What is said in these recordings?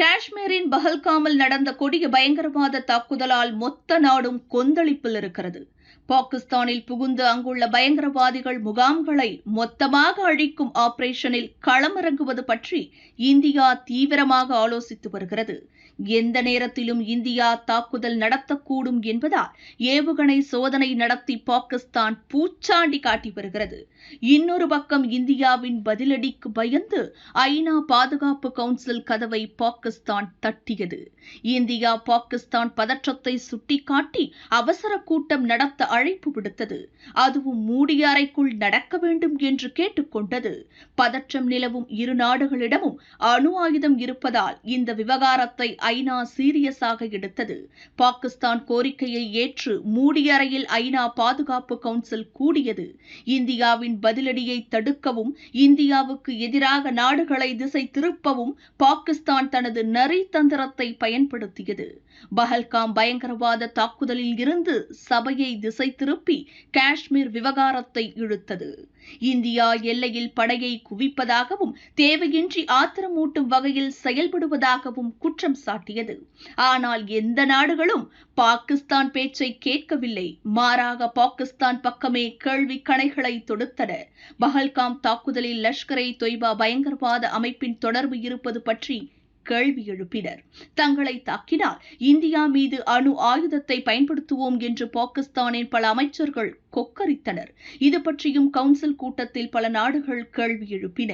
காஷ்மீரின் பஹல்காமில் நடந்த கொடிய பயங்கரவாத தாக்குதலால் மொத்த நாடும் கொந்தளிப்பில் இருக்கிறது. பாகிஸ்தானில் புகுந்து அங்குள்ள பயங்கரவாதிகள் முகாம்களை மொத்தமாக அழிக்கும் ஆபரேஷனில் களமிறங்குவது பற்றி இந்தியா தீவிரமாக ஆலோசித்து வருகிறது. எந்த நேரத்திலும் இந்தியா தாக்குதல் நடத்தக்கூடும் என்பதால் ஏவுகணை சோதனை நடத்தி பாகிஸ்தான் பூச்சாண்டி காட்டி வருகிறது. இன்னொரு பக்கம் இந்தியாவின் பதிலடிக்கு பயந்து ஐநா பாதுகாப்பு கவுன்சில் கதவை பாகிஸ்தான் பாகிஸ்தான் தட்டியது. இந்தியா பாகிஸ்தான் பதற்றத்தை சுட்டிக்காட்டி அவசர கூட்டம் நடத்த அழைப்பு விடுத்தது. அதுவும் மூடிய அறைக்குள் நடக்க வேண்டும் என்று கேட்டுக்கொண்டது. பதற்றம் நிலவும் இரு நாடுகளிடமும் அணு ஆயுதம் இருப்பதால் இந்த விவகாரத்தை ஐநா சீரியஸாக எடுத்தது. பாகிஸ்தான் கோரிக்கையை ஏற்று மூடிய அறையில் ஐநா பாதுகாப்பு கவுன்சில் கூடியது. இந்தியாவின் பதிலடியை தடுக்கவும் இந்தியாவுக்கு எதிராக நாடுகளை திசை திருப்பவும் பாகிஸ்தான் தனது தனது நரி தந்திரத்தை பயன்படுத்தியது. பஹல்காம் பயங்கரவாத தாக்குதலில் இருந்து சபையை திசை திருப்பி காஷ்மீர் விவகாரத்தை இழுத்தது. இந்தியா எல்லையில் படையை குவிப்பதாகவும் தேவையின்றி ஆத்திரமூட்டும் வகையில் செயல்படுவதாகவும் குற்றம் சாட்டியது. ஆனால் எந்த நாடுகளும் பாகிஸ்தான் பேச்சை கேட்கவில்லை. மாறாக பாகிஸ்தான் பக்கமே கேள்வி கணைகளை தொடுத்தன. பஹல்காம் தாக்குதலில் லஷ்கரை தொய்பா பயங்கரவாத அமைப்பின் தொடர்பு இருப்பது பற்றி கேள்வி எழுப்பினர். தங்களை தாக்கினால் இந்தியா மீது அணு ஆயுதத்தை பயன்படுத்துவோம் என்று பாகிஸ்தானின் பல அமைச்சர்கள் கொக்கரித்தனர். இது பற்றியும் கவுன்சில் கூட்டத்தில் பல நாடுகள் கேள்வி எழுப்பின.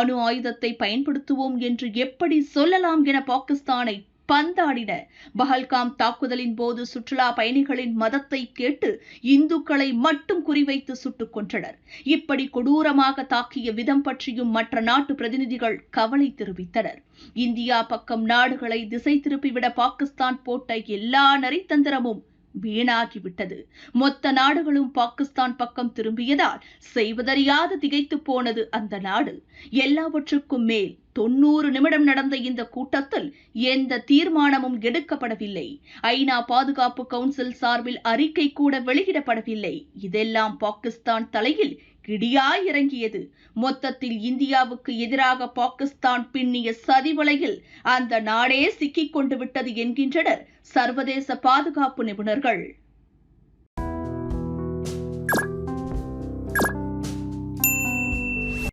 அணு ஆயுதத்தை பயன்படுத்துவோம் என்று எப்படி சொல்லலாம் என பாகிஸ்தானை பந்தாடின. பஹல்காம் தாக்குதலின் போது சுற்றுலா பயணிகளின் மதத்தை கேட்டு இந்துக்களை மட்டும் குறிவைத்து சுட்டுக் கொன்றனர். இப்படி கொடூரமாக தாக்கிய விதம் பற்றியும் மற்ற நாட்டு பிரதிநிதிகள் கவலை தெரிவித்தனர். இந்தியா பக்கம் நாடுகளை திசை திருப்பிவிட பாகிஸ்தான் போட்ட எல்லா நரித்தந்திரமும் வீணாகிவிட்டது. மொத்த நாடுகளும் பாகிஸ்தான் பக்கம் திரும்பியதால் செய்வதறியாது திகைத்து போனது அந்த நாடு. எல்லாவற்றுக்கும் மேல் தொன்னூறு நிமிடம் நடந்த இந்த கூட்டத்தில் எந்த தீர்மானமும் எடுக்கப்படவில்லை. ஐநா பாதுகாப்பு கவுன்சில் சார்பில் அறிக்கை கூட வெளியிடப்படவில்லை. இதெல்லாம் பாகிஸ்தான் தலையில் கிடியாய் இறங்கியது மொத்தத்தில் இந்தியாவுக்கு எதிராக பாகிஸ்தான் பின்னிய சதிவலையில் அந்த நாடே சிக்கிக் கொண்டு விட்டது என்கின்றனர் சர்வதேச பாதுகாப்பு நிபுணர்கள்.